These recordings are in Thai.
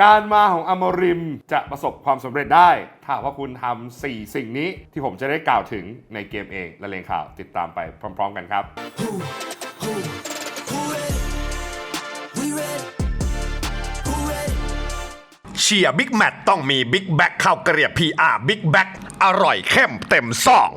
การมาของอมริมจะประสบความสำเร็จได้ ถ้าว่าคุณทำ4สิ่งนี้ที่ผมจะได้กล่าวถึงในเกมเองและเลงข่าวติดตามไปพร้อม ๆ กันครับ เชียร์บิ๊กแมตต้องมีบิ๊กแบ็กข้าวเกรียบ PR บิ๊กแบ็กอร่อยเข้มเต็มซอง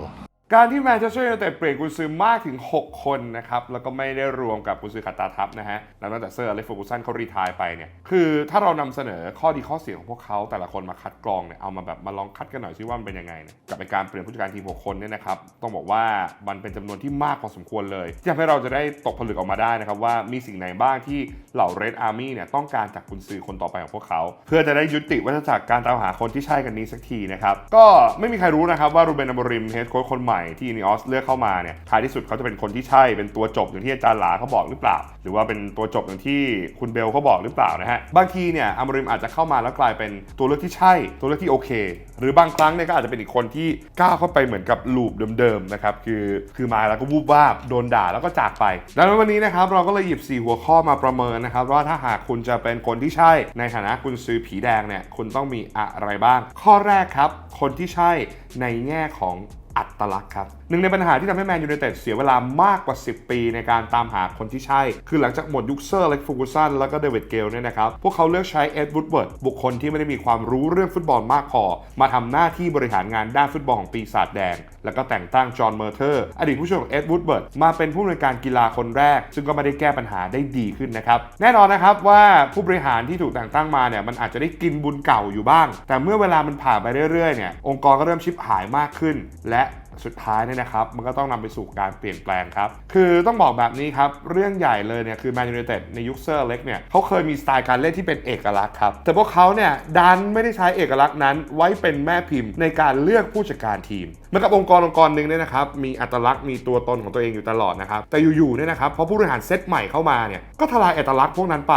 การที่แมนเชสเตอร์ยูไนเต็ดเปลี่ยนกุญซือมากถึง 6 คนนะครับ แล้วก็ไม่ได้รวมกับกุญซือขัดตาทับนะฮะแล้วตั้งแต่เซอร์อเล็กซ์เฟอร์กูสันเขารีทายไปเนี่ย คือถ้าเรานำเสนอข้อดีข้อเสียของพวกเขาแต่ละคนมาคัดกรองเนี่ย เอามาแบบมาลองคัดกันหน่อยซิว่ามันเป็นยังไงเนี่ยกับการเปลี่ยนผู้จัดการทีม 6 คนเนี่ยนะครับ ต้องบอกว่ามันเป็นจำนวนที่มากพอสมควรเลยที่ทำให้เราจะได้ตกผลึกออกมาได้นะครับว่ามีสิ่งไหนบ้างที่เหล่าเรดอาร์มี่เนี่ยต้องการจากกุญซือคนต่อไปของพวกเขา เพื่อจะได้ยุติวัฏจักรการตามหาคนที่ใช่กันนี้สักทีนะครับ ก็ไม่มีใครรู้นะครับว่ารูเบนอมริมเฮดโค้ชคนใหม่ที่นีออสเลือกเข้ามาเนี่ยท้ายที่สุดเขาจะเป็นคนที่ใช่เป็นตัวจบอย่างที่อาจารย์หลาเขาบอกหรือเปล่า หรือว่าเป็นตัวจบอย่างที่คุณเบลเขาบอกหรือเปล่านะฮะบางทีเนี่ยอามริมอาจจะเข้ามาแล้วกลายเป็นตัวเลือกที่ใช่ ตัวเลือกที่โอเค หรือบางครั้งเนี่ยก็อาจจะเป็นอีกคนที่ก้าวเข้าไปเหมือนกับลูปเดิมๆนะครับคือคือมาแล้วก็วูบวาบโดนด่าแล้วก็จากไปดังนั้นวันนี้นะครับเราก็เลยหยิบ 4 หัวข้อมาประเมินนะครับว่าถ้าหากคุณจะเป็นคนที่ใช่ ในฐานะคุณซื้อผีแดงเนี่ยคุณต้องมีอะไรบ้าง ข้อแรกครับ คนที่ใช่ในแง่ของ อัตลักษณ์ครับหนึ่งในปัญหาที่ทำให้แมนยูไนเต็ดเสียเวลามากกว่า 10 ปีในการตามหาคนที่ใช่ คือหลังจากหมดยุคเซอร์เล็กฟูกูสันแล้วก็เดวิดเกลเนี่ยนะครับ พวกเขาเลือกใช้เอ็ดวูดเวิร์ดบุคคลที่ไม่ได้มีความรู้เรื่องฟุตบอลมากพอ มาทำหน้าที่บริหารงานด้านฟุตบอลของปีศาจแดง แล้วก็แต่งตั้งจอห์นเมอร์เทอร์อดีตผู้ช่วยของเอ็ดวูดเวิร์ดมาเป็นผู้อำนวยการกีฬาคนแรก ซึ่งก็ไม่ได้แก้ปัญหาได้ดีขึ้นนะครับแน่นอนนะครับว่าผู้บริหารที่ถูกแต่งตั้งมาเนี่ยมันอาจจะได้กินบุญเก่าอยู่บ้าง แต่เมื่อเวลามันผ่านไปเรื่อยๆเนี่ยองค์กรก็เริ่มชิบหายมากขึ้น และ สุดท้ายเนี่ยนะครับมันก็ต้องนำไปสู่การเปลี่ยนแปลงครับ คือต้องบอกแบบนี้ครับ เรื่องใหญ่เลยเนี่ยคือแมนยูไนเต็ดในยุคเซอร์เล็กเนี่ยเขาเคยมีสไตล์การเล่นที่เป็นเอกลักษณ์ครับ แต่พวกเขาเนี่ยดันไม่ได้ใช้เอกลักษณ์นั้นไว้เป็นแม่พิมพ์ในการเลือกผู้จัดการทีมเหมือนกับองค์กรองค์กรหนึ่งเนี่ยนะครับมีอัตลักษณ์มีตัวตนของตัวเองอยู่ตลอดนะครับแต่อยู่ๆเนี่ยนะครับพอผู้บริหารเซตใหม่เข้ามาเนี่ยก็ทลายอัตลักษณ์พวกนั้นไป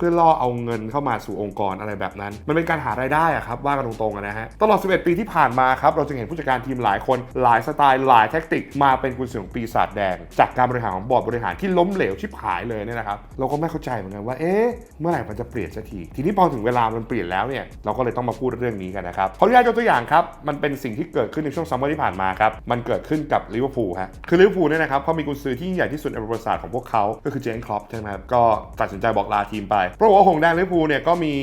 พื่อล่อเอาเงินเข้ามาสู่องค์กรอะไรแบบนั้น มันเป็นการหารายได้อะครับว่ากันตรงๆนะฮะตลอด 11 ปีที่ผ่านมาครับเราจะเห็นผู้จัดการทีมหลายคนหลายสไตล์หลายแท็กติกมาเป็นกุญสือของปีศาจแดง จากการบริหารของบอร์ดบริหารที่ล้มเหลวชิบหายเลยเนี่ยนะครับเราก็ไม่เข้าใจเหมือนกันว่าเอ๊ะเมื่อไหร่มันจะเปลี่ยนสักทีทีนี้พอถึงเวลามันเปลี่ยนแล้วเนี่ยเราก็เลยต้องมาพูดเรื่องนี้กันนะครับขออนุญาตยกตัวอย่างครับมันเป็นสิ่งที่เกิดขึ้นในช่วงซัมเมอร์ที่ผ่านมาครับมันเกิดขึ้นกับลิเวอร์พูลฮะคือลิเวอร์พูลเนี่ยนะครับเขามีกุญซือที่ยิ่งใหญ่ที่สุดในประวัติศาสตร์ของพวกเขาก็คือเจนครอปใช่ไหมครับก็ตัดสินใจบอกลาทีมไปเพราะว่าหงแดงลิเวอร์พูลเนี่ยก็มี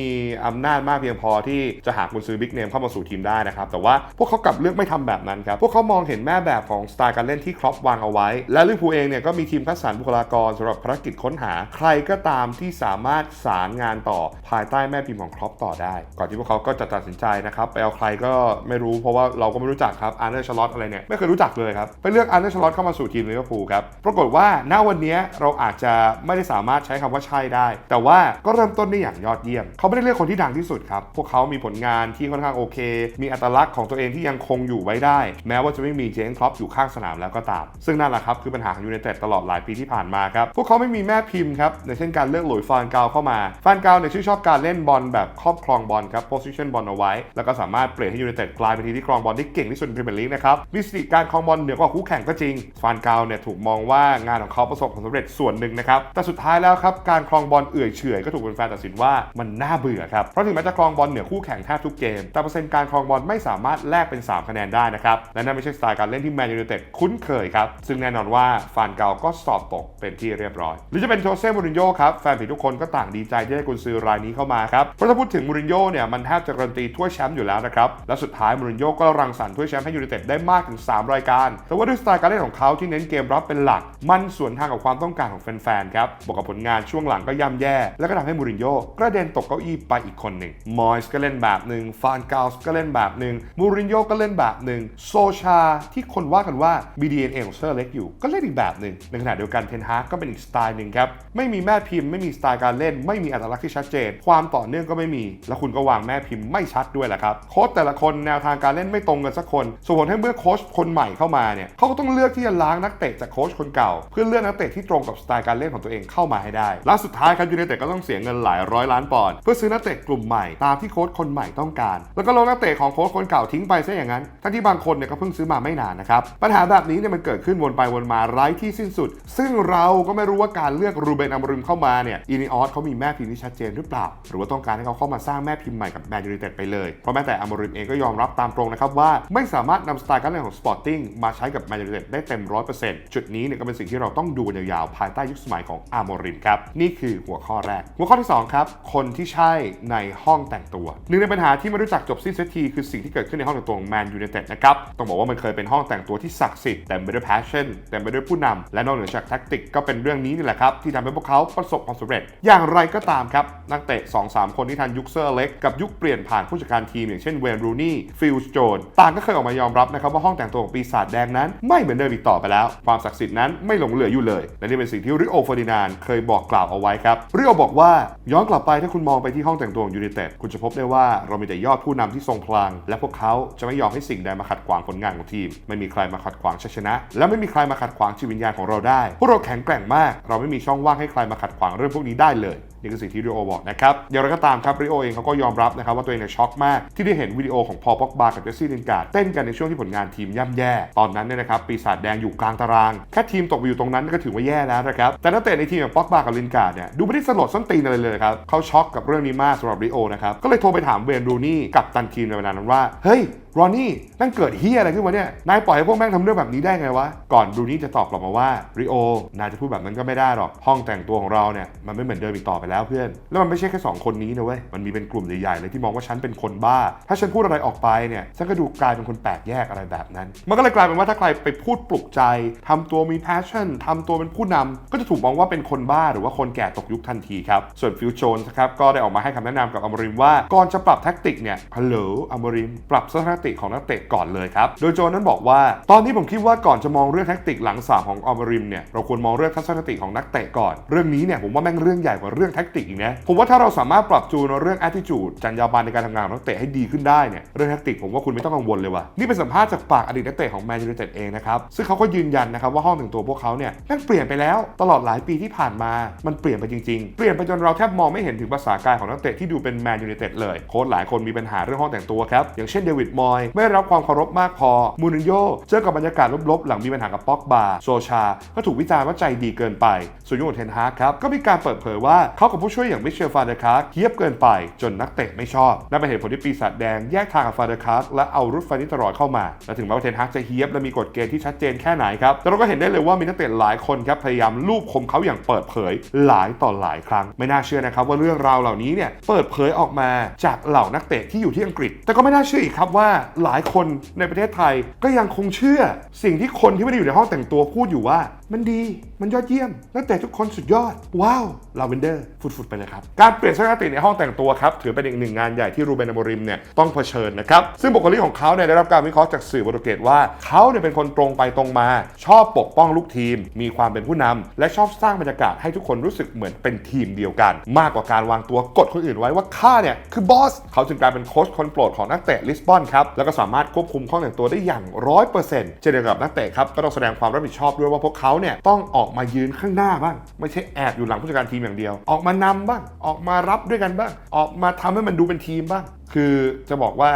อำนาจมากเพียงพอที่จะหากุญซือบิ๊กเนมเข้ามาสู่ทีมได้นะครับ แต่ว่าพวกเขากลับเลือกไม่ทำแบบนั้นครับ พวกเขามองเห็นแม่แบบของสไตล์การเล่นที่ครอปวางเอาไว้ และลิเวอร์พูลเองเนี่ยก็มีทีมคัดสรรบุคลากรสำหรับภารกิจค้นหา ใครก็ตามที่สามารถสารงานต่อภายใต้แม่พิมพ์ของครอปต่อได้ ก่อนที่พวกเขาก็จะตัดสินใจนะครับไปเอาใครก็ไม่รู้เพราะว่าเราก็ไม่รู้จักครับอาร์เนอร์ชลอตอะไรเนี่ยไม่เคยรู้จักเลยครับไปเลือกอาร์เนอร์ชลอตเข้ามาสู่ทีมลิเวอร์พูลครับปรากฏว่าณวันนี้เราอาจจะไม่ได้สามารถใช้คำว่าใช่ได้ แต่ว่าก็เริ่มต้นได้อย่างยอดเยี่ยม เขาไม่ได้เลือกคนที่ดังที่สุดครับ พวกเขามีผลงานที่ค่อนข้างโอเค มีอัตลักษณ์ของตัวเองที่ยังคงอยู่ไว้ได้ แม้ว่าจะไม่มีเจนครอปอยู่ข้างสนามแล้วก็ตาม ซึ่งนั่นแหละครับคือปัญหาของยูไนเต็ดตลอดหลายปีที่ผ่านมาครับ พวกเขาไม่มีแม่พิมพ์ครับอย่างเช่นการเลือกหลุยฟานกาวเข้ามาฟานกาวเนี่ยชื่นชอบการเล่นบอลแบบครอบครองบอลครับ position บอลเอาไว้ แล้วก็สามารถเปลี่ยนให้ยูไนเต็ดกลายเป็นทีมที่ครองบอลได้เก่งที่สุดในพรีเมียร์ลีกนะครับมีสติการครองบอลเหนือกว่าคู่แข่งก็จริงฟานกาวเนี่ยถูกมองว่างานของเขาประสบความสำเร็จส่วนหนึ่งนะครับแต่สุดท้ายแล้วครับการครองบอลเอื่อยเฉอยก็ถูกแฟนๆตัดสินว่ามันน่าเบื่อครับ เพราะถึงแม้จะครองบอลเหนือคู่แข่งแทบทุกเกม แต่เปอร์เซ็นต์การครองบอลไม่สามารถแลกเป็น 3 คะแนนได้นะครับ และนั่นไม่ใช่สไตล์การเล่นที่แมนยูไนเต็ดคุ้นเคยครับ ซึ่งแน่นอนว่าฟานเกาก็สอบตกเป็นที่เรียบร้อย หรือจะเป็นโจเซ่มูรินโญ่ครับ แฟนผีทุกคนก็ต่างดีใจที่ได้กุนซือรายนี้เข้ามาครับ เพราะถ้าพูดถึงมูรินโญ่เนี่ยมันแทบจะการันตีถ้วยแชมป์อยู่แล้วนะครับ และสุดท้ายมูรินโญ่ก็รังสรรค์ถ้วยแชมป์ให้ยูไนเต็ดได้มากถึง 3 รายการ แต่ว่าด้วยสไตล์การเล่นของเขาที่เน้นเกมรับเป็นหลัก มันสวนทางกับความต้องการของแฟนๆ ครับ บวกกับผลงานช่วงหลังก็ย่ำแย่แลวก็ทำให้มูรินโญ่กระเด็นตกเก้าอี้ไปอีกคนหนึ่งมอยส์ก็เล่นแบบหนึ่งฟานกาลส์ก็เล่นแบบหนึ่งมูรินโญ่ก็เล่นแบบหนึ่งโซชาที่คนว่ากันว่า BDNA ของเซอร์เล็กอยู่ก็เล่นอีกแบบหนึ่งในขณะเดียวกันเทนฮากก็เป็นอีกสไตล์หนึ่งครับไม่มีแม่พิมพ์ไม่มีสไตล์การเล่น ไม่มีอัตลักษณ์ที่ชัดเจน ความต่อเนื่องก็ไม่มี แล้วคุณก็วางแม่พิมพ์ไม่ชัดด้วยแหละครับโค้ชแต่ละคนแนวทางการเล่นไม่ตรงกันสักคนส่งผลให้เมื่อโค้ชคนใหม่เข้ามาเนี่ยเขาก็ต้องเลือกที่จะล้างนักเตะจากโค้ชคนเก่า เพื่อเลือกนักเตะที่ตรงกับสไตล์การเล่นของตัวเองเข้ามาให้ได้และสุดท้ายครับยูไนเต็ดก็ต้องต้องเสียเงินหลายร้อยล้านปอนด์เพื่อซื้อนักเตะกลุ่มใหม่ตามที่โค้ชคนใหม่ต้องการ แล้วก็ลงนักเตะของโค้ชคนเก่าทิ้งไปซะอย่างนั้นทั้งที่บางคนเนี่ยก็เพิ่งซื้อมาไม่นานนะครับปัญหาแบบนี้เนี่ยมันเกิดขึ้นวนไปวนมาไร้ที่สิ้นสุด ซึ่งเราก็ไม่รู้ว่าการเลือกรูเบนอัมริมเข้ามาเนี่ยอินิออสเขามีแม่พิมพ์ที่ชัดเจนหรือเปล่า หรือว่าต้องการให้เขาเข้ามาสร้างแม่พิมพ์ใหม่กับแมนยูไนเต็ดไปเลยเพราะแม้แต่อัมริมเองก็ยอมรับตามตรงนะครับว่าไม่สามารถนำสไตล์การเล่นของสปอร์ติ้งมาใช้กับแมนยูไนเต็ดได้เต็มร้อยเปอร์เซ็นต์จุดนี้เนี่ยก็เป็นสิ่งที่เราต้องดูยาวๆภายใต้ยุคสมัยของอาร์โมริมครับนี่คือหัวข้อแรกหัวข้อที่สองครับ คนที่ใช่ในห้องแต่งตัว หนึ่งในปัญหาที่ไม่รู้จักจบสิ้นสักทีคือสิ่งที่เกิดขึ้นในห้องแต่งตัวของแมนยูไนเต็ดนะครับ ต้องบอกว่ามันเคยเป็นห้องแต่งตัวที่ศักดิ์สิทธิ์เต็มไปด้วย passion เต็มไปด้วยผู้นำและนอกเหนือจากแท็กติกก็เป็นเรื่องนี้นี่แหละครับที่ทำให้พวกเขาประสบความสำเร็จ อย่างไรก็ตามครับนักเตะ2-3 คนที่ทันยุคเซอร์เล็กกับยุคเปลี่ยนผ่านผู้จัดการทีมอย่างเช่นเวนรูนี่ฟิลส์โจนต่างก็เคยออกมายอมรับนะครับว่าห้องแต่งตัวของปีศาจแดงนั้น ไม่เหมือนเดิมอีกต่อไปแล้ว ความศักดิ์สิทธิ์นั้นไม่หลงเหลืออยู่เลย และนี่เป็นสิ่งที่ริโอเฟอร์ดินานเคยบอกกล่าวเอาไว้ครับริโอบอกว่าย้อนกลับไปถ้าคุณมองไปที่ห้องแต่งตัวของยูไนเต็ดคุณจะพบได้ว่าเรามีแต่ยอดผู้นำที่ทรงพลัง และพวกเขาจะไม่ยอมให้สิ่งใดมาขัดขวางผลงานของทีม ไม่มีใครมาขัดขวางชัยชนะ และไม่มีใครมาขัดขวางจิตวิญญาณของเราได้ พวกเราแข็งแกร่งมาก เราไม่มีช่องว่างให้ใครมาขัดขวางเรื่องพวกนี้ได้เลย นี่คือสิ่งที่ริโอบอกนะครับอย่างไรก็ตามครับริโอเองเขาก็ยอมรับนะครับว่าตัวเองเนี่ยช็อกมากที่ได้เห็นวิดีโอของพอลป็อกบากับเจสซี่ลินการ์ดเต้นกันในช่วงที่ผลงานทีมย่ำแย่ ตอนนั้นเนี่ยนะครับปีศาจแดงอยู่กลางตารางแค่ทีมตกไปอยู่ตรงนั้นก็ถือว่าแย่แล้วนะครับแต่นักเตะในทีมอย่างป็อกบากับลินการ์ดเนี่ยดูไม่ได้สลดส้นตีนอะไรเลยครับเขาช็อกกับเรื่องนี้มากสำหรับริโอนะครับก็เลยโทรไปถามเวนรูนี่กับตันทีมในเวลานั้นว่าเฮ้ยรอนนี่นั่นเกิดเฮียอะไรขึ้นวะเนี่ย นายปล่อยให้พวกแม่งทำเรื่องแบบนี้ได้ไงวะ ก่อนรูนี่จะตอบกลับมาว่าริโอนายจะพูดแบบนั้นก็ไม่ได้หรอก ห้องแต่งตัวของเราเนี่ยมันไม่เหมือนเดิมอีกต่อไปแล้วเพื่อน แล้วมันไม่ใช่แค่สองคนนี้นะเว้ย มันมีเป็นกลุ่มใหญ่ๆเลยที่มองว่าฉันเป็นคนบ้า ถ้าฉันพูดอะไรออกไปเนี่ย ฉันก็ดูกลายเป็นคนแปลกแยกอะไรแบบนั้น มันก็เลยกลายเป็นว่าถ้าใครไปพูดปลุกใจทำตัวมี passion ทำตัวเป็นผู้นำก็จะถูกมองว่าเป็นคนบ้าหรือว่าคนแก่ตกยุคทันทีครับ ส่วนฟิวโจนส์ครับก็ได้ออกมาให้คำแนะนำกับอมริมว่าก่อนจะปรับแท็กติกเนี่ยฮัลโหลอมริมปรับสถานติของนักเตะก่อนเลยครับโดยโจนนั้นบอกว่า ตอนนี้ผมคิดว่าก่อนจะมองเรื่องแท็กติกหลังสามของอมริมเนี่ยเราควรมองเรื่องทัศนคติของนักเตะก่อน เรื่องนี้เนี่ยผมว่าแม่งเรื่องใหญ่กว่าเรื่องแท็กติกอีกนะผมว่าถ้าเราสามารถปรับจูนเรื่อง attitude จรรยาบรรณในการทำงานของนักเตะให้ดีขึ้นได้เนี่ยเรื่องแท็กติกผมว่าคุณไม่ต้องกังวลเลยว่ะนี่เป็นสัมภาษณ์จากปากอดีตนักเตะของแมนยูไนเต็ดเองนะครับซึ่งเขาก็ยืนยันนะครับว่าห้องแต่งตัวพวกเขาเนี่ยแม่งเปลี่ยนไปแล้วตลอดหลายปีที่ผ่านมามันเปลี่ยนไปจริง ๆ เปลี่ยนไปจนเราแทบมองไม่เห็นถึงภาษากายของนักเตะที่ดูเป็นแมนยูไนเต็ดเลยโค้ชหลายคนมีปัญหาเรื่องห้องแต่งตัวครับอย่างเช่นเดวิดมอยไม่ได้รับความเคารพมากพอมูรินโญ่เจอกับบรรยากาศลบๆหลังมีปัญหากับป็อกบาโซชา ก็ถูกวิจารณ์ว่าใจดีเกินไปส่วนยูโรเทนฮากครับก็มีการเปิดเผยว่าเขากับผู้ช่วยอย่างมิเชลฟาเดคาร์เฮียบเกินไปจนนักเตะไม่ชอบนั่นเป็นเหตุผลที่ปีศาจแดงแยกทางกับฟาเดคาร์และเอารุดฟานิตรอยเข้ามา และถึงแม้ว่าเทนฮากจะเฮียบและมีกฎเกณฑ์ที่ชัดเจนแค่ไหนครับแต่เราก็เห็นได้เลยว่ามีนักเตะหลายคนครับพยายามลูบคมเขาอย่างเปิดเผยหลายต่อหลายครั้ง ไม่น่าเชื่อนะครับว่าเรื่องราวเหล่านี้เนี่ยเปิดเผยออกมาจากเหล่านักเตะที่อยู่ที่อังกฤษ แต่ก็ไม่น่าเชื่ออีกครับว่าหลายคนในประเทศไทยก็ยังคงเชื่อ สิ่งที่คนที่ไม่ได้อยู่ในห้องแต่งตัวพูดอยู่ว่า มันดีมันยอดเยี่ยมนักเตะทุกคนสุดยอด ว้าวลาเวนเดอร์ฟุดๆไปเลยครับ การเปลี่ยนทัศนคติในห้องแต่งตัวครับถือเป็นอีกหนึ่งงานใหญ่ที่รูเบนอโมริมเนี่ยต้องเผชิญนะครับซึ่งบุคลิกของเขาเนี่ยได้รับการวิเคราะห์จากสื่อโปรตุเกสว่าเขาเนี่ยเป็นคนตรงไปตรงมา ชอบปกป้องลูกทีม มีความเป็นผู้นำและชอบสร้างบรรยากาศให้ทุกคนรู้สึกเหมือนเป็นทีมเดียวกัน มากกว่าการวางตัวกดคนอื่นไว้ว่าข้าเนี่ยคือบอสเขาจึงกลายเป็นโค้ชคนโปรดของนักเตะลิสบอนครับแล้วก็สามารถควบคุมห้องแต่งตัวได้อย่างร้อยเปอร์เซ็นต์เช่นเดียวกับนักเตะครับก็ต้องแสดงความรับผิดชอบด้วยว่าพวกเขาเนี่ยต้องออกมายืนข้างหน้าบ้างไม่ใช่แอบอยู่หลังผู้จัดการทีมอย่างเดียวออกมานำบ้าง ออกมารับด้วยกันบ้าง ออกมาทำให้มันดูเป็นทีมบ้าง คือจะบอกว่า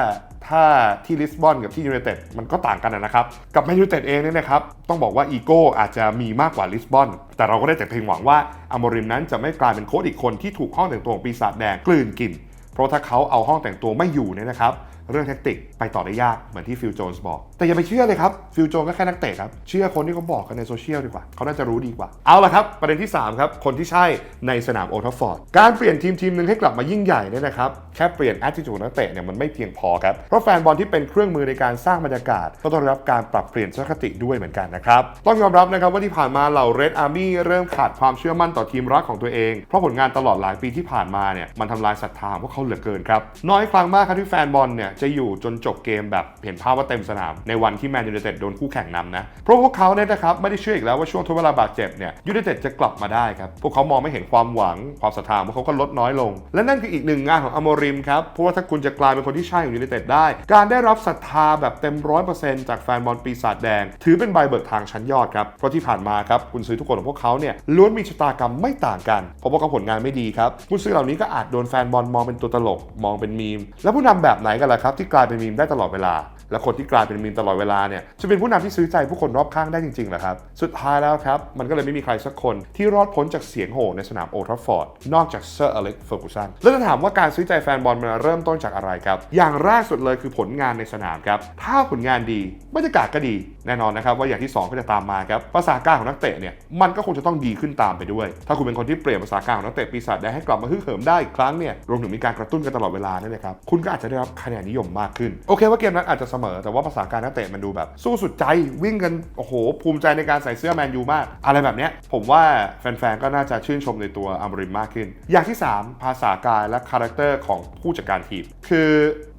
ถ้าที่ลิสบอนกับที่ยูไนเต็ดมันก็ต่างกันนะครับ กับแมนยูไนเต็ดเองเนี่ยนะครับ ต้องบอกว่าอีโก้อาจจะมีมากกว่าลิสบอน แต่เราก็ได้แต่เพียงหวังว่าอโมริมนั้นจะไม่กลายเป็นโค้ชอีกคนที่ถูกห้องแต่งตัวของปีศาจแดงกลืนกิน เพราะถ้าเขาเอาห้องแต่งตัวไม่อยู่เนี่ยนะครับ เรื่องแท็กติก ไปต่อได้ยากเหมือนที่ฟิลโจนส์บอก แต่อย่าไปเชื่อเลยครับฟิลโจนก็แค่นักเตะครับเชื่อคนที่เขาบอกกันในโซเชียลดีกว่าเขาน่าจะรู้ดีกว่าเอาละครับ ประเด็นที่ 3 ครับ คนที่ใช่ในสนามโอทัฟฟอร์ดการเปลี่ยนทีมทีมหนึ่งให้กลับมายิ่งใหญ่เนี่ยนะครับแค่เปลี่ยนแอ t ติจูดนักเตะเนี่ยมันไม่เพียงพอครับเพราะแฟนบอลที่เป็นเครื่องมือในการสร้างบรรยากาศ ก็ต้องรับการปรับเปลี่ยนทัศนคติด้วยเหมือนกันนะครับต้องยอมรับนะครับว่าที่ผ่านมาเหล่าเรดอาร์มี่เริ่มขาดความเชื่อมั่นต่อทีมรักของตัวเอง เพราะผลงานตลอดหลายปีที่ผ่านมาเนี่ยมันทำลายศรัทธาพวกเขาเหลือเกินครับน้อยครั้งมากครับที่แฟนบอลเนี่ยจะอยู่จนจบเกมแบบเห็นภาพว่าเต็มสนาม ในวันที่แมนยูไนเต็ดโดนคู่แข่งนำนะ เพราะพวกเขาเนี่ยนะครับไม่ได้เชื่ออีกแล้วว่าช่วงทดเวลาบาดเจ็บเนี่ยยูไนเต็ดจะกลับมาได้ครับ พวกเขามองไม่เห็นความหวังความศรัทธาพวกเขาก็ลดน้อยลง และนั่นคืออีกหนึ่งงานของอโมริมครับเพราะว่าถ้าคุณจะกลายเป็นคนที่ใช่ของยูไนเต็ดได้ การได้รับศรัทธาแบบเต็มร้อยเปอร์เซ็นต์จากแฟนบอลปีศาจแดง ถือเป็นใบเบิกทางชั้นยอดครับเพราะที่ผ่านมาครับคุณซื้อทุกคนของพวกเขาเนี่ยล้วนมีชะตากรรมไม่ต่างกันเพราะว่าเขาผลงานไม่ดีครับคุณซื้อเหล่านี้ก็อาจโดนแฟนบอลมองเป็นตัวตลกมองเป็นมีม แล้วผู้นำแบบไหนกันล่ะครับที่กลายเป็นมีมได้ตลอดเวลา และคนที่กลายเป็นมีมตลอดเวลาเนี่ยจะเป็นผู้นำที่ซื้อใจผู้คนรอบข้างได้จริงๆหรอครับ สุดท้ายแล้วครับ มันก็เลยไม่มีใครสักคนที่รอดพ้นจากเสียงโห่ในสนามโอทัฟฟอร์ดนอกจากเซอร์อเล็กเฟอร์กูสันแล้วจะถามว่าการซื้อใจแฟนบอลมันเริ่มต้นจากอะไรครับ อย่างแรกสุดเลยคือผลงานในสนามครับ ถ้าผลงานดีบรรยากาศก็ดีแน่นอนนะครับว่าอย่างที่สองก็จะตามมาครับภาษากายของนักเตะเนี่ยมันก็คงจะต้องดีขึ้นตามไปด้วย ถ้าคุณเป็นคนที่เปลี่ยนภาษากายของนักเตะปีศาจแดงให้กลับมาฮึกเหิมได้อีกครั้งเนี่ยรวมถึงมีการกระตุ้นกันตลอดเวลาเนี่ยนะครับคุณก็อาจจะได้รับคะแนนนิยมมากขึ้นโอเคว่าเกมนั้นอาจจะเสมอ แต่ว่าภาษาการนักเตะมันดูแบบ สู้สุดใจวิ่งกัน โอ้โห ภูมิใจในการใส่เสื้อแมนยูมาก อะไรแบบเนี้ยผมว่าแฟนๆ ก็น่าจะชื่นชมในตัวอัมริมมากขึ้น อย่างที่ 3 ภาษากายและคาแรคเตอร์ของผู้จัดการทีม คือ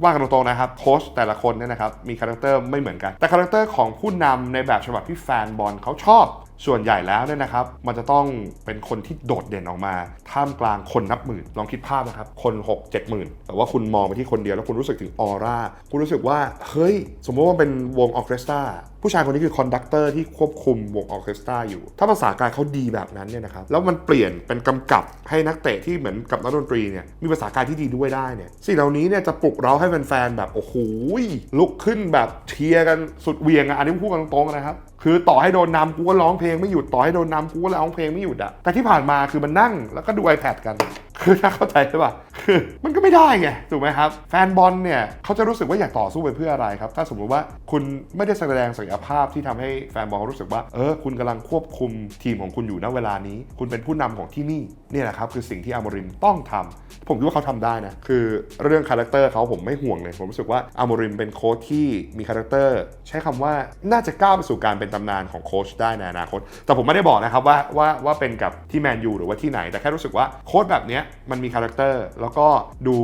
ว่ากันตรงๆนะครับโค้ชแต่ละคนเนี่ยนะครับมีคาแรคเตอร์ไม่เหมือนกัน แต่คาแรคเตอร์ของผู้นำในแบบฉบับที่แฟนบอลเขาชอบ ส่วนใหญ่แล้วเนี่ยนะครับ มันจะต้องเป็นคนที่โดดเด่นออกมา ท่ามกลางคนนับหมื่น ลองคิดภาพนะครับ คน 6 7หมื่น แต่ว่าคุณมองไปที่คนเดียวแล้วคุณรู้สึกถึงออร่า คุณรู้สึกว่า เฮ้ย สมมติว่าเป็นวงออเคสตรา ผู้ชายคนนี้คือคอนดักเตอร์ที่ควบคุมวงออเคสตราอยู่ ถ้าภาษากายเขาดีแบบนั้นเนี่ยนะครับ แล้วมันเปลี่ยนเป็นกำกับให้นักเตะที่เหมือนกับนักดนตรีเนี่ย มีภาษากายที่ดีด้วยได้เนี่ย สิ่งเหล่านี้เนี่ยจะปลุกเราให้แฟนๆแบบ โอ้โห ลุกขึ้นแบบเชียร์กันสุดเวียงอะอันนี้พูดกันตรงๆนะครับ คือต่อให้โดนนำกูก็ร้องเพลงไม่หยุด ต่อให้โดนนำกูก็ร้องเพลงไม่หยุดอะแต่ที่ผ่านมาคือมันนั่งแล้วก็ดู iPad กัน คือถ้าเข้าใจใช่ป่ะคือมันก็ไม่ได้ไงถูกไหมครับ แฟนบอลเนี่ยเขาจะรู้สึกว่าอยากต่อสู้ไปเพื่ออะไรครับ ถ้าสมมุติว่าคุณไม่ได้แสดงศักยภาพที่ทำให้แฟนบอลเขารู้สึกว่าเออคุณกำลังควบคุมทีมของคุณอยู่ณเวลานี้ คุณเป็นผู้นำของที่นี่ นี่แหละครับคือสิ่งที่อามริมต้องทำผมคิดว่าเขาทำได้นะ คือเรื่องคาแรคเตอร์เขาผมไม่ห่วงเลย ผมรู้สึกว่าอามริมเป็นโค้ชที่มีคาแรคเตอร์ใช้คำว่าน่าจะก้าวไปสู่การเป็นตำนานของโค้ชได้ในอนาคต แต่ผมไม่ได้บอกนะครับว่าว่าว่าเป็นกับที่แมนยูหรือว่าที่ไหน แต่แค่รู้สึกว่าโค้ชแบบนี้มันมีคาแรคเตอร์แล้วก็ดู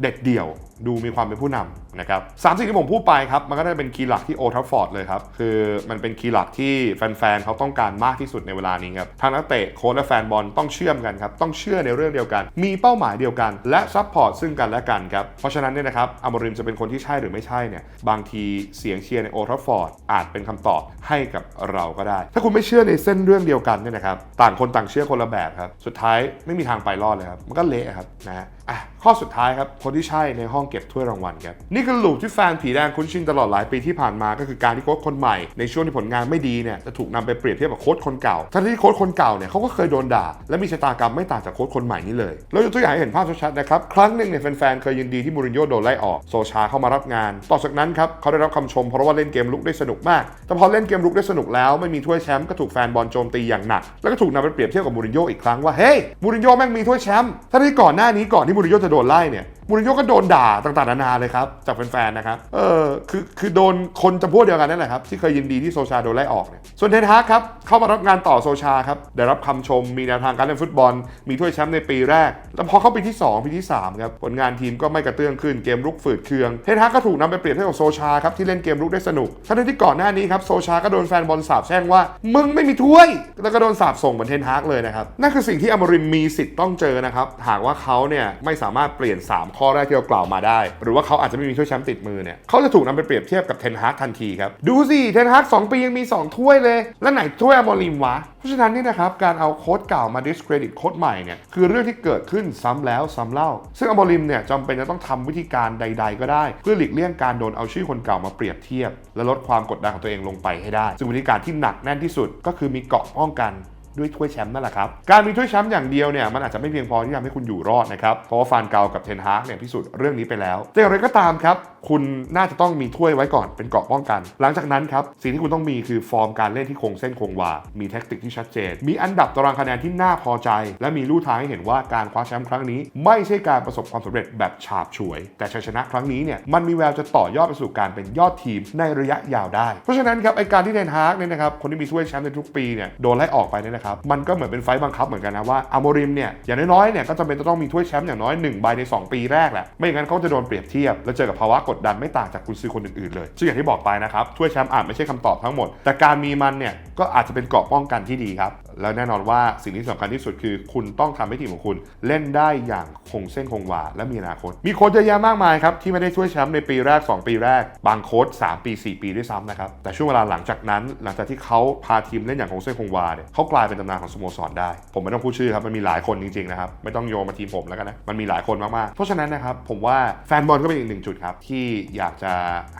เด็ดเดี่ยว ดูมีความเป็นผู้นำนะครับสามสิ่งที่ผมพูดไปครับ มันก็ได้เป็นคีย์หลักที่โอทัฟฟอร์ดเลยครับ คือมันเป็นคีย์หลักที่แฟนๆเขาต้องการมากที่สุดในเวลานี้ครับทางนักเตะโค้ชและแฟนบอลต้องเชื่อมกันครับ ต้องเชื่อในเรื่องเดียวกัน มีเป้าหมายเดียวกัน และซัพพอร์ตซึ่งกันและกันครับ เพราะฉะนั้นเนี่ยนะครับอมริมจะเป็นคนที่ใช่หรือไม่ใช่เนี่ยบางทีเสียงเชียร์ในโอทัฟฟอร์ดอาจเป็นคำตอบให้กับเราก็ได้ ถ้าคุณไม่เชื่อในเส้นเรื่องเดียวกันเนี่ยนะครับต่างคนต่างเชื่อคนละแบบครับสุดท้ายไม่มีทางไปรอดเลยครับมันก็เละครับนะฮะอะข้อสุดท้ายครับคนที่ใช่ในห้องเก็บถ้วยรางวัลครับนี่คือลูปที่แฟนผีแดงคุ้นชินตลอดหลายปีที่ผ่านมาก็คือการที่โค้ชคนใหม่ในช่วงที่ผลงานไม่ดีเนี่ยจะถูกนำไปเปรียบเทียบกับโค้ชคนเก่าทั้งที่โค้ชคนเก่าเนี่ยเขาก็เคยโดนด่า และมีชะตากรรมไม่ต่างจากโค้ชคนใหม่นี่เลยเรายกตัวอย่างให้เห็นภาพชัดๆนะครับครั้งหนึ่งเนี่ยแฟนๆเคยยินดีที่มูรินโญ่โดนไล่ออกโซชาเข้ามารับงาน ต่อจากนั้นครับเขาได้รับคำชมเพราะว่าเล่นเกมลุกได้สนุกมาก แต่พอเล่นเกมลุกได้สนุกแล้วไม่มีถ้วยแชมป์ก็ถูกแฟนบอลโจมตีอย่างหนัก แล้วก็ถูกนำไปเปรียบเทียบกับมูรินโญ่อีกครั้งว่าเฮ้ยมูรินโญ่แม่งมีถ้วยแชมป์ทั้งที่ก่อนหน้านี้ก่อนที่มูรินโญ่จะโดนไล่เนี่ย มูรินโญ่ก็โดนด่าต่างๆนานาเลยครับจากแฟนๆนะครับเออคือคือโดนคนจำพวกเดียวกันนั่นแหละครับที่เคยยินดีที่โซชาโดนไล่ออกเนี่ยส่วนเทนฮากครับเข้ามารับงานต่อโซชาครับได้รับคำชมมีแนวทางการเล่นฟุตบอล มีถ้วยแชมป์ในปีแรก แล้วพอเข้าปีที่ 2 ปีที่3ครับผลงานทีมก็ไม่กระเตื้องขึ้นเกมรุกฝืดเคืองเทนฮากก็ถูกนำไปเปรียบเทียบกับโซชาครับที่เล่นเกมรุกได้สนุกทั้งที่ก่อนหน้านี้ครับโซชาก็โดนแฟนบอลสาบแช่งว่า มึงไม่มีถ้วย แล้วก็โดนสาบส่งเหมือนเทนฮากเลยนะครับนั่นคือสิ่งที่อมรินมีสิทธิ์ต้องเจอนะครับหากว่าเขาเนี่ยไม่สามารถเปลี่ยน 3ข้อแรกที่เรากล่าวมาได้ หรือว่าเขาอาจจะไม่มีถ้วยแชมป์ติดมือเนี่ยเขาจะถูกนำไปเปรียบเทียบกับเทนฮากทันทีครับ ดูสิเทนฮากสองปียังมีสองถ้วยเลย แล้วไหนถ้วยอมรินทร์วะ เพราะฉะนั้นนี่นะครับการเอาโค้ดเก่ามา discredit โค้ดใหม่เนี่ยคือเรื่องที่เกิดขึ้นซ้ำแล้วซ้ำเล่า ซึ่งอมริมเนี่ยจำเป็นจะต้องทำวิธีการใด ๆ ก็ได้ เพื่อหลีกเลี่ยงการโดนเอาชื่อคนเก่ามาเปรียบเทียบ และลดความกดดันของตัวเองลงไปให้ได้ ซึ่งวิธีการที่หนักแน่นที่สุดก็คือมีเกาะป้องกัน ด้วยถ้วยแชมป์นั่นแหละครับ การมีถ้วยแชมป์อย่างเดียวเนี่ยมันอาจจะไม่เพียงพอที่ทำให้คุณอยู่รอดนะครับ เพราะว่าฟานเกากับเทนฮากเนี่ยพิสูจน์เรื่องนี้ไปแล้ว แต่อย่างไรก็ตามครับ คุณน่าจะต้องมีถ้วยไว้ก่อนเป็นเกราะป้องกัน หลังจากนั้นครับสิ่งที่คุณต้องมีคือฟอร์มการเล่นที่คงเส้นคงวา มีแท็กติกที่ชัดเจน มีอันดับตารางคะแนนที่น่าพอใจ และมีลู่ทางให้เห็นว่าการคว้าแชมป์ครั้งนี้ ไม่ใช่การประสบความสำเร็จแบบฉาบฉวย แต่ชัยชนะครั้งนี้เนี่ยมันมีแววจะต่อยอดไปสู่การเป็นยอดทีมในระยะยาวได้ เพราะฉะนั้นครับไอการที่เทนฮากเนี่ยนะครับคนที่มีถ้วยแชมป์ในทุกปีเนี่ยโดนไล่ออกไปเนี่ยนะครับมันก็เหมือนเป็นไฟต์บังคับเหมือนกันนะว่าอโมริมเนี่ยอย่างน้อยๆเนี่ยก็จำเป็นจะต้องมีถ้วยแชมป์อย่างน้อย1ใบใน 2 ปีแรกแหละไม่อย่างนั้นเขาจะโดนเปรียบเทียบแล้วเจอกับภาวะกดดันไม่ต่างจากกุนซือคนอื่นๆเลย ซึ่งอย่างที่บอกไปนะครับถ้วยแชมป์อาจไม่ใช่คำตอบทั้งหมด แต่การมีมันเนี่ยก็อาจจะเป็นเกราะป้องกันที่ดีครับ แล้วแน่นอนว่าสิ่งที่สำคัญที่สุดคือ คุณต้องทำให้ทีมของคุณเล่นได้อย่างคงเส้นคงวาและมีอนาคต มีโค้ชเยอะแยะมากมายครับที่ไม่ได้ช่วยแชมป์ในปีแรก 2 ปีแรก บางโค้ช3ปี 4 ปีด้วยซ้ำนะครับแต่ช่วงเวลาหลังจากนั้น หลังจากที่เขาพาทีมเล่นอย่างคงเส้นคงวาเนี่ยเขากลายเป็นตำนานของสโมสรได้ ผมไม่ต้องพูดชื่อครับมันมีหลายคนจริงๆนะครับไม่ต้องโยงมาทีมผมแล้วกันนะมันมีหลายคนมากๆเพราะฉะนั้นนะครับผมว่าแฟนบอลก็เป็นอีกหนึ่งจุดครับที่อยากจะ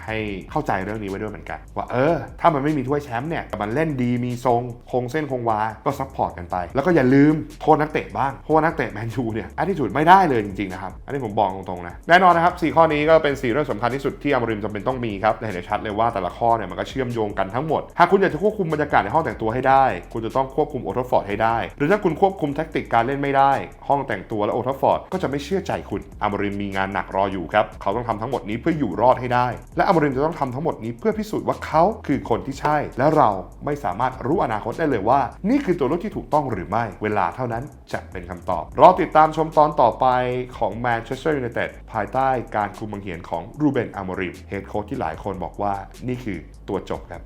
ให้เข้าใจเรื่องนี้ไว้ด้วยเหมือนกัน ว่าเออ ถ้ามันไม่มีถ้วยแชมป์เนี่ยมันเล่นดีมีทรงคงเส้นคงวาก็ซัพพอร์ตกันไป แล้วก็อย่าลืมโทษนักเตะบ้างเพราะว่านักเตะแมนยูเนี่ยอันที่จุดไม่ได้เลยจริงๆนะครับอันนี้ผมบอกตรงๆนะแน่นอนนะครับสข้อนี้ก็เป็นสี่เรื่องสำคัญที่สุดที่อมริมจำเป็นต้องมีครับเห็นได้ชัดเลยว่าแต่ละข้อเนี่ยมันก็เชื่อมโยงกันทั้งหมดหากคุณอยากจะควบคุมบรรยากาศในห้องแต่งตัวให้ได้ คุณจะต้องควบคุมโอทฟอร์ดให้ได้ หรือถ้าคุณควบคุมแทคติกการเล่นไม่ได้ ห้องแต่งตัวและโอทฟอร์ดก็จะไม่เชื่อใจคุณอมริมมีงานหนักรออยู่ครับเขาต้องทำทั้งหมดนี้เพื่ออยู่รอดให้ได้ และอมริมจะต้องทำทั้งหมดนี้เพื่อพิสูจน์ว่าเขาคือคนที่ใช่ และเราไม่สามารถรู้อนาคตได้เลยว่า นี่คือตัวเลือกที่ถูกต้องหรือไม่ เวลาเท่านั้นจะเป็นคำตอบ รอติดตามชมตอนต่อไปของแมนเชสเตอร์ยูไนเต็ดภายใต้การคุมบังเหียนของรูเบนอามอริมเฮดโค้ชที่หลายคนบอกว่านี่คือตัวจบครับ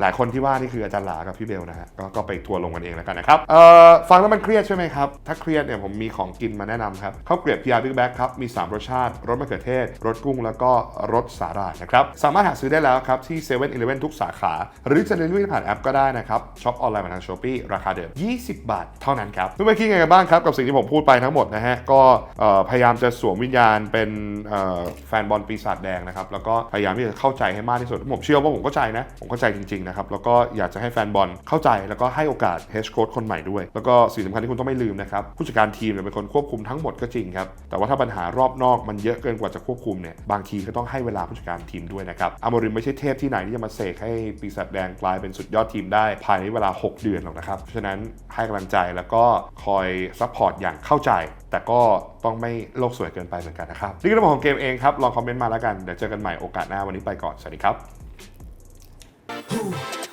หลายคนที่ว่านี่คืออาจารย์หลากับพี่เบลนะฮะกก็ไปทัวร์ลงกันเองแล้วกันนะครับเอ่อฟังแล้วมันเครียดใช่ไหมครับ ถ้าเครียดเนี่ยผมมีของกินมาแนะนำครับข้าวเกรียบพีอาร์บิ๊กแบ็คครับ มี 3 รสชาติ รสมะเขือเทศ รสกุ้งแล้วก็รสสาหร่ายนะครับ สามารถหาซื้อได้แล้วครับ ที่7 e เ e ่ e อทุกสาขา หรือจะเดลิเวอรี่ผ่านแอปก็ได้นะครับช็อปออนไลน์ผ่าทางช้อปปี้ราคาเดิม 20 บาท เท่านั้นครับเมื่อกี้ไงกันบ้างครับกับสิ่งที่ผมพูดไปทั้งหมดนะฮะก็พยายามจะสวมวิญญาณเป็นแฟนบอลปีศาจแดงนะครับแล้วก็พยายามที่จะเข้าใจให้มากที่สุดผมเชื่อว่าผมเข้าใจนะผมเข้าใจจริงนะครับแล้วก็อยากจะให้แฟนบอลเข้าใจแล้วก็ให้โอกาสเฮดโค้ชคนใหม่ด้วย แล้วก็สิ่งสำคัญที่คุณต้องไม่ลืมนะครับผู้จัดการทีมเป็นคนควบคุมทั้งหมดก็จริงครับแต่ว่าถ้าปัญหารอบนอกมันเยอะเกินกว่าจะควบคุมเนี่ยบางทีก็ต้องให้เวลาผู้จัดการทีมด้วยนะครับอามริมไม่ใช่เทพที่ไหนที่จะมาเสกให้ปีศาจแดงกลายเป็นสุดยอดทีมได้ภายในเวลา 6 เดือนหรอกนะครับเพราะฉะนั้นให้กำลังใจแล้วก็คอยซัพพอร์ตอย่างเข้าใจ แต่ก็ต้องไม่โลกสวยเกินไปเหมือนกันนะครับนี่คือเรื่องของเกมเองครับลองคอมเมนต์มาแล้วกันเดี๋ยวเจอกันใหม่โอกาสหน้าวันนี้ไปก่อนสวัสดีครับ Who?